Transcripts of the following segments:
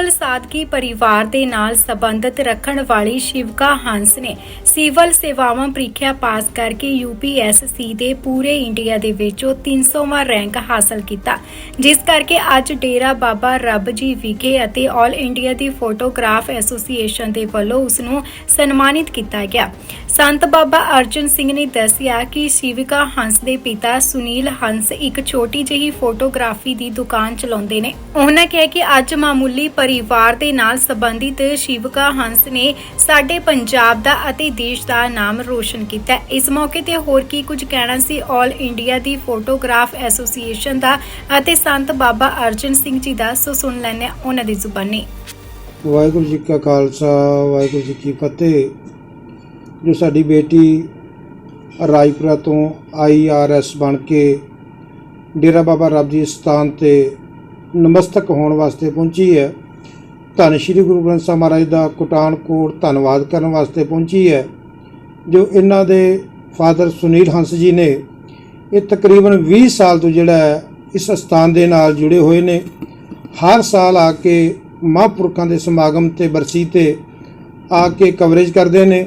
Civil ਸਾਦਗੀ ਪਰਿਵਾਰ ਦੇ ਨਾਲ ਸੰਬੰਧਿਤ ਰੱਖਣ ਵਾਲੀ ਸ਼ਿਵਕਾ ਹੰਸ ਨੇ ਸਿਵਲ ਸੇਵਾਵਾਂ ਪ੍ਰੀਖਿਆ ਪਾਸ ਕਰਕੇ ਯੂਪੀਐਸਸੀ ਦੇ ਪੂਰੇ ਇੰਡੀਆ ਦੇ ਵਿੱਚੋਂ 300ਵਾਂ ਰੈਂਕ ਹਾਸਲ ਕੀਤਾ, ਜਿਸ ਕਰਕੇ ਅੱਜ ਡੇਰਾ ਬਾਬਾ ਰੱਬ ਜੀ ਵਿਖੇ ਅਤੇ 올 ਇੰਡੀਆ ਦੀ ਫੋਟੋਗ੍ਰਾਫ ਐਸੋਸੀਏਸ਼ਨ ਦੇ ਵੱਲੋਂ ਉਸ ਨੂੰ ਸਨਮਾਨਿਤ ਕੀਤਾ ਗਿਆ। ਸੰਤ ਬਾਬਾ ਅਰਜਨ ਸਿੰਘ ਨੇ ਦੱਸਿਆ ਕਿ ਸ਼ਿਵਿਕਾ ਹੰਸ ਦੇ ਪਿਤਾ ਸੁਨੀਲ ਹੰਸ ਇੱਕ ਛੋਟੀ ਜਿਹੀ ਫੋਟੋਗ੍ਰਾਫੀ ਦੀ ਦੁਕਾਨ ਚਲਾਉਂਦੇ ਨੇ। ਉਹਨਾਂ ਕਿਹਾ ਕਿ ਅੱਜ ਮਾਮੂਲੀ ਪਰਿਵਾਰ ਦੇ ਨਾਲ ਸੰਬੰਧਿਤ ਸ਼ਿਵਕਾ ਹੰਸ ਨੇ ਸਾਡੇ ਪੰਜਾਬ ਦਾ ਅਤੇ ਦੇਸ਼ ਦਾ ਨਾਮ ਰੋਸ਼ਨ ਕੀਤਾ ਇਸ ਮੌਕੇ ਤੇ ਹੋਰ ਕੀ ਕੁਝ ਕਹਿਣਾ ਸੀ? 올 ਇੰਡੀਆ ਦੀ ਫੋਟੋਗ੍ਰਾਫ ਐਸੋਸੀਏਸ਼ਨ ਦਾ ਅਤੇ ਸੰਤ ਬਾਬਾ ਅਰਜਨ ਸਿੰਘ ਜੀ ਦਾ, ਸੋ ਸੁਣ ਲੈਂਦੇ ਉਹਨਾਂ ਦੀ ਜ਼ੁਬਾਨੀ। ਵਾਹਿਗੁਰੂ ਜੀ ਕਾ ਖਾਲਸਾ, ਵਾਹਿਗੁਰੂ ਜੀ ਕੀ ਫਤਿਹ। ਜੋ ਸਾਡੀ ਬੇਟੀ ਰਾਜਪੁਰਾ ਤੋਂ ਆਈਆਰਐਸ ਬਣ ਕੇ ਡੇਰਾ ਬਾਬਾ ਰੱਬ ਜੀ ਸਥਾਨ ਤੇ ਨਮਸਤਕ ਹੋਣ ਵਾਸਤੇ ਪਹੁੰਚੀ ਹੈ ਧੰਨ ਸ਼੍ਰੀ ਗੁਰੂ ਗ੍ਰੰਥ ਸਾਹਿਬ ਮਹਾਰਾਜ ਦਾ ਕੋਟਾਨ ਕੋਟ ਧੰਨਵਾਦ ਕਰਨ ਵਾਸਤੇ ਪਹੁੰਚੀ ਹੈ, ਜੋ ਇਹਨਾਂ ਦੇ ਫਾਦਰ ਸੁਨੀਲ ਹੰਸ ਜੀ ਨੇ ਇਹ ਤਕਰੀਬਨ 20 ਸਾਲ ਤੋਂ ਜਿਹੜਾ ਹੈ, ਇਸ ਸਥਾਨ ਦੇ ਨਾਲ ਜੁੜੇ ਹੋਏ ਨੇ। ਹਰ ਸਾਲ ਆ ਕੇ ਮਹਾਂਪੁਰਖਾਂ ਦੇ ਸਮਾਗਮ ਤੇ ਬਰਸੀ ਤੇ ਆ ਕੇ ਕਵਰੇਜ ਕਰਦੇ ਨੇ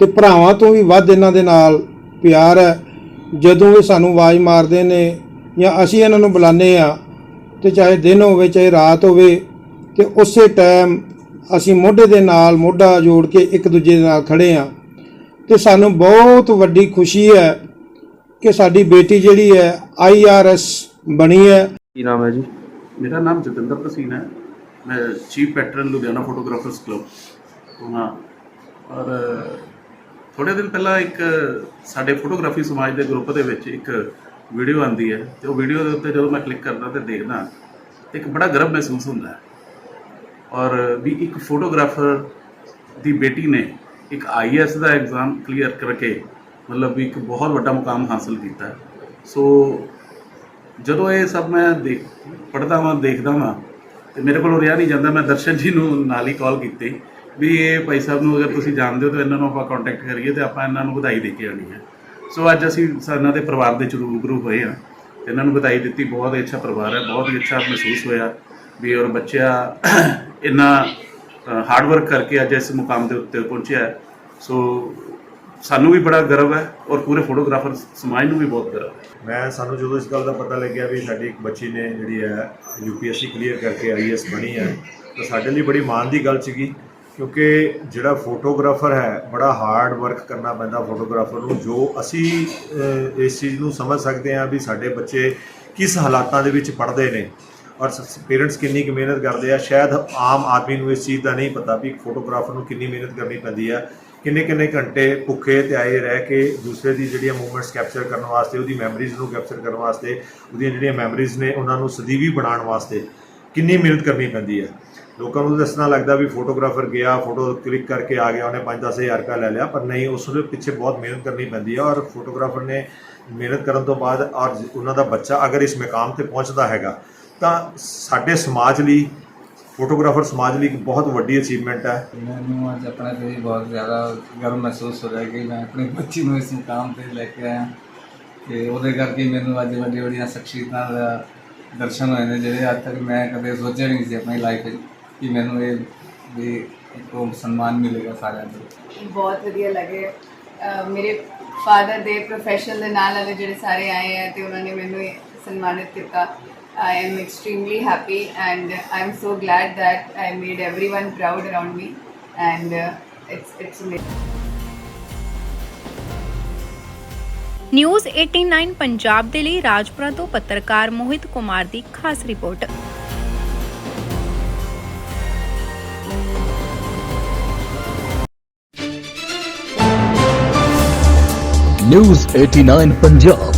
ਤੇ ਭਰਾਵਾਂ ਤੋਂ ਵੀ ਵੱਧ ਇਹਨਾਂ ਦੇ ਨਾਲ ਪਿਆਰ ਹੈ। ਜਦੋਂ ਇਹ ਸਾਨੂੰ ਆਵਾਜ਼ ਮਾਰਦੇ ਨੇ ਜਾਂ ਅਸੀਂ ਇਹਨਾਂ ਨੂੰ ਬੁਲਾਉਂਦੇ ਆ ਤੇ ਚਾਹੇ ਦਿਨ ਹੋਵੇ, ਚਾਹੇ ਰਾਤ ਹੋਵੇ ਤੇ ਉਸੇ ਟਾਈਮ ਅਸੀਂ ਮੋਢੇ ਦੇ ਨਾਲ ਮੋਢਾ ਜੋੜ ਕੇ ਇੱਕ ਦੂਜੇ ਦੇ ਨਾਲ ਖੜੇ ਆ ਤੇ ਸਾਨੂੰ ਬਹੁਤ ਵੱਡੀ ਖੁਸ਼ੀ ਹੈ ਕਿ ਸਾਡੀ ਬੇਟੀ ਜਿਹੜੀ ਹੈ ਆਈਆਰਐਸ ਬਣੀ ਹੈ। ਕੀ ਨਾਮ ਹੈ ਜੀ? ਮੇਰਾ ਨਾਮ ਜਤਿੰਦਰ ਪ੍ਰਸੀਨ ਹੈ। ਮੈਂ chief patron Ludhiana photographers club ਤੋਂ ਹਾਂ। ਔਰ ਥੋੜੇ ਦਿਨ ਪਹਿਲਾਂ ਇੱਕ ਸਾਡੇ ਫੋਟੋਗ੍ਰਾਫੀ ਸਮਾਜ ਦੇ ਗਰੁੱਪ ਦੇ ਵਿੱਚ ਇੱਕ ਵੀਡੀਓ ਆਂਦੀ ਹੈ। ਤੇ ਉਹ ਵੀਡੀਓ ਦੇ ਉੱਤੇ ਜਦੋਂ ਮੈਂ ਕਲਿੱਕ ਕਰਦਾ ਤੇ ਦੇਖਦਾ ਇੱਕ ਬੜਾ ਗਰਵ ਮਹਿਸੂਸ ਹੁੰਦਾ ਹੈ। ਔਰ ਵੀ ਇੱਕ ਫੋਟੋਗ੍ਰਾਫਰ ਦੀ ਬੇਟੀ ਨੇ ਇੱਕ ਆਈਐਸ ਦਾ ਐਗਜ਼ਾਮ ਕਲੀਅਰ ਕਰਕੇ ਮਤਲਬ ਵੀ ਇੱਕ ਬਹੁਤ ਵੱਡਾ ਮੁਕਾਮ ਹਾਸਲ ਕੀਤਾ। ਸੋ ਜਦੋਂ ਇਹ ਸਭ ਮੈਂ ਦੇਖ, ਪੜ੍ਹਦਾ ਵਾਂ, ਦੇਖਦਾ ਵਾਂ, ਤੇ ਮੇਰੇ ਕੋਲੋਂ ਰਿਹਾ ਨਹੀਂ ਜਾਂਦਾ, ਮੈਂ ਦਰਸ਼ਨ ਜੀ ਨੂੰ ਨਾਲ ਹੀ ਕਾਲ ਕੀਤੀ ਵੀ ਇਹ ਭਾਈ ਸਾਹਿਬ ਨੂੰ ਅਗਰ ਤੁਸੀਂ ਜਾਣਦੇ ਹੋ ਤਾਂ ਇਹਨਾਂ ਨੂੰ ਆਪਾਂ ਕੰਟੈਕਟ ਕਰੀਏ ਤੇ ਆਪਾਂ ਇਹਨਾਂ ਨੂੰ ਵਧਾਈ ਦੇ ਕੇ ਆਣੀ ਹੈ। ਸੋ ਅੱਜ ਅਸੀਂ ਇਹਨਾਂ ਦੇ ਪਰਿਵਾਰ ਦੇ ਚ ਰੂਬਰੂ ਹੋਏ ਆ ਤੇ ਇਹਨਾਂ ਨੂੰ ਵਧਾਈ ਦਿੱਤੀ, ਬਹੁਤ ਹੀ ਅੱਛਾ ਪਰਿਵਾਰ ਹੈ, ਬਹੁਤ ਹੀ ਅੱਛਾ ਮਹਿਸੂਸ ਹੋਇਆ ਵੀ ਔਰ ਬੱਚਾ ਇੰਨਾ ਹਾਰਡ ਵਰਕ ਕਰਕੇ ਅੱਜ ਇਸ ਮੁਕਾਮ ਦੇ ਉੱਤੇ ਪਹੁੰਚਿਆ ਹੈ। ਸੋ ਸਾਨੂੰ ਵੀ ਬੜਾ ਗਰਵ ਹੈ ਔਰ ਪੂਰੇ ਫੋਟੋਗ੍ਰਾਫਰ ਸਮਾਜ ਨੂੰ ਵੀ ਬਹੁਤ ਗਰਵ ਹੈ ਮੈਂ, ਸਾਨੂੰ ਜਦੋਂ ਇਸ ਗੱਲ ਦਾ ਪਤਾ ਲੱਗਿਆ ਵੀ ਸਾਡੀ ਇੱਕ ਬੱਚੀ ਨੇ ਜਿਹੜੀ ਹੈ ਯੂਪੀਐਸਸੀ ਕਲੀਅਰ ਕਰਕੇ ਆਈਐਸ ਬਣੀ ਹੈ, ਤਾਂ ਸਾਡੇ ਲਈ ਬੜੀ ਮਾਣ ਦੀ ਗੱਲ ਸੀਗੀ, ਕਿਉਂਕਿ ਜਿਹੜਾ ਫੋਟੋਗ੍ਰਾਫਰ ਹੈ, ਬੜਾ ਹਾਰਡ ਵਰਕ ਕਰਨਾ ਪੈਂਦਾ ਫੋਟੋਗ੍ਰਾਫਰ ਨੂੰ, ਜੋ ਅਸੀਂ ਇਸ ਚੀਜ਼ ਨੂੰ ਸਮਝ ਸਕਦੇ ਹਾਂ ਵੀ ਸਾਡੇ ਬੱਚੇ ਕਿਸ ਹਾਲਾਤਾਂ ਦੇ ਵਿੱਚ ਪੜ੍ਹਦੇ ਨੇ ਔਰ ਪੇਰੈਂਟਸ ਕਿੰਨੀ ਕੁ ਮਿਹਨਤ ਕਰਦੇ ਆ, ਸ਼ਾਇਦ ਆਮ ਆਦਮੀ ਨੂੰ ਇਸ ਚੀਜ਼ ਦਾ ਨਹੀਂ ਪਤਾ ਵੀ ਫੋਟੋਗ੍ਰਾਫਰ ਨੂੰ ਕਿੰਨੀ ਮਿਹਨਤ ਕਰਨੀ ਪੈਂਦੀ ਹੈ ਕਿੰਨੇ ਕਿੰਨੇ ਘੰਟੇ ਭੁੱਖੇ ਤੇ ਆਏ ਰਹਿ ਕੇ ਦੂਸਰੇ ਦੀ ਜਿਹੜੀਆਂ ਮੂਵਮੈਂਟਸ ਕੈਪਚਰ ਕਰਨ ਵਾਸਤੇ, ਉਹਦੀ ਮੈਮਰੀਜ਼ ਨੂੰ ਕੈਪਚਰ ਕਰਨ ਵਾਸਤੇ, ਉਹਦੀਆਂ ਜਿਹੜੀਆਂ ਮੈਮਰੀਜ਼ ਨੇ, ਉਹਨਾਂ ਨੂੰ ਸਦੀਵੀ ਬਣਾਉਣ ਵਾਸਤੇ ਕਿੰਨੀ ਮਿਹਨਤ ਕਰਨੀ ਪੈਂਦੀ ਹੈ ਲੋਕਾਂ ਨੂੰ ਦੱਸਣਾ ਲੱਗਦਾ ਵੀ ਫੋਟੋਗ੍ਰਾਫਰ ਗਿਆ ਫੋਟੋ ਕਲਿੱਕ ਕਰਕੇ ਆ ਗਿਆ, ਉਹਨੇ 5-10 ਹਜ਼ਾਰ ਰੁਪਇਆ ਲੈ ਲਿਆ, ਪਰ ਨਹੀਂ, ਉਸ ਦੇ ਪਿੱਛੇ ਬਹੁਤ ਮਿਹਨਤ ਕਰਨੀ ਪੈਂਦੀ ਹੈ ਔਰ ਫੋਟੋਗ੍ਰਾਫਰ ਨੇ ਮਿਹਨਤ ਕਰਨ ਤੋਂ ਬਾਅਦ ਔਰ ਉਹਨਾਂ ਦਾ ਬੱਚਾ ਅਗਰ ਇਸ ਮਕਾਮ ਤੇ ਪਹੁੰਚਦਾ ਹੈਗਾ ਤਾਂ ਸਾਡੇ ਸਮਾਜ ਲਈ ਫੋਟੋਗ੍ਰਾਫਰ ਸਮਾਜ ਲਈ ਇੱਕ ਬਹੁਤ ਵੱਡੀ ਅਚੀਵਮੈਂਟ ਹੈ। ਮੈਨੂੰ ਅੱਜ ਆਪਣਾ ਤੇ ਬਹੁਤ ਜ਼ਿਆਦਾ ਗਰਵ ਮਹਿਸੂਸ ਹੋ ਰਿਹਾ ਕਿ ਮੈਂ ਆਪਣੀ ਬੱਚੀ ਨੂੰ ਇਸ ਮੁਕਾਮ ਤੇ ਲੈ ਕੇ ਆਇਆ। ਤੇ ਉਹਦੇ ਕਰਕੇ ਮੈਨੂੰ ਅੱਜ ਵੱਡੀ ਵੱਡੀਆਂ ਸ਼ਖਸੀਅਤਾਂ ਦਾ ਦਰਸ਼ਨ ਹੋਏ ਨੇ ਜਿਹੜੇ ਅੱਜ ਤੱਕ ਮੈਂ ਕਦੇ ਸੋਚਿਆ ਵੀ ਨਹੀਂ ਸੀ ਆਪਣੀ ਲਾਈਫ ਵਿੱਚ ਕਿ ਮੈਨੂੰ ਇਹ ਵੀ ਇੱਕ ਉਹ ਸਨਮਾਨ ਮਿਲੇਗਾ ਸਾਰਿਆਂ ਤੋਂ ਬਹੁਤ ਵਧੀਆ ਲੱਗੇ। ਮੇਰੇ ਫਾਦਰ ਦੇ ਪ੍ਰੋਫੈਸ਼ਨ ਦੇ ਨਾਲ ਵਾਲੇ ਜਿਹੜੇ ਸਾਰੇ ਆਏ ਹੈ ਤੇ ਉਹਨਾਂ ਨੇ ਮੈਨੂੰ ਇਹ ਸਨਮਾਨਿਤ ਕੀਤਾ। I am extremely happy and I'm so glad that I made everyone proud around me and uh, it's, it's amazing. News 89 Punjab ਦੇ ਲਈ ਰਾਜਪੁਰਾ ਤੋਂ ਪੱਤਰਕਾਰ ਮੋਹਿਤ ਕੁਮਾਰ ਦੀ ਖਾਸ ਰਿਪੋਰਟ ਨਿਊਜ਼ 89 ਪੰਜਾਬ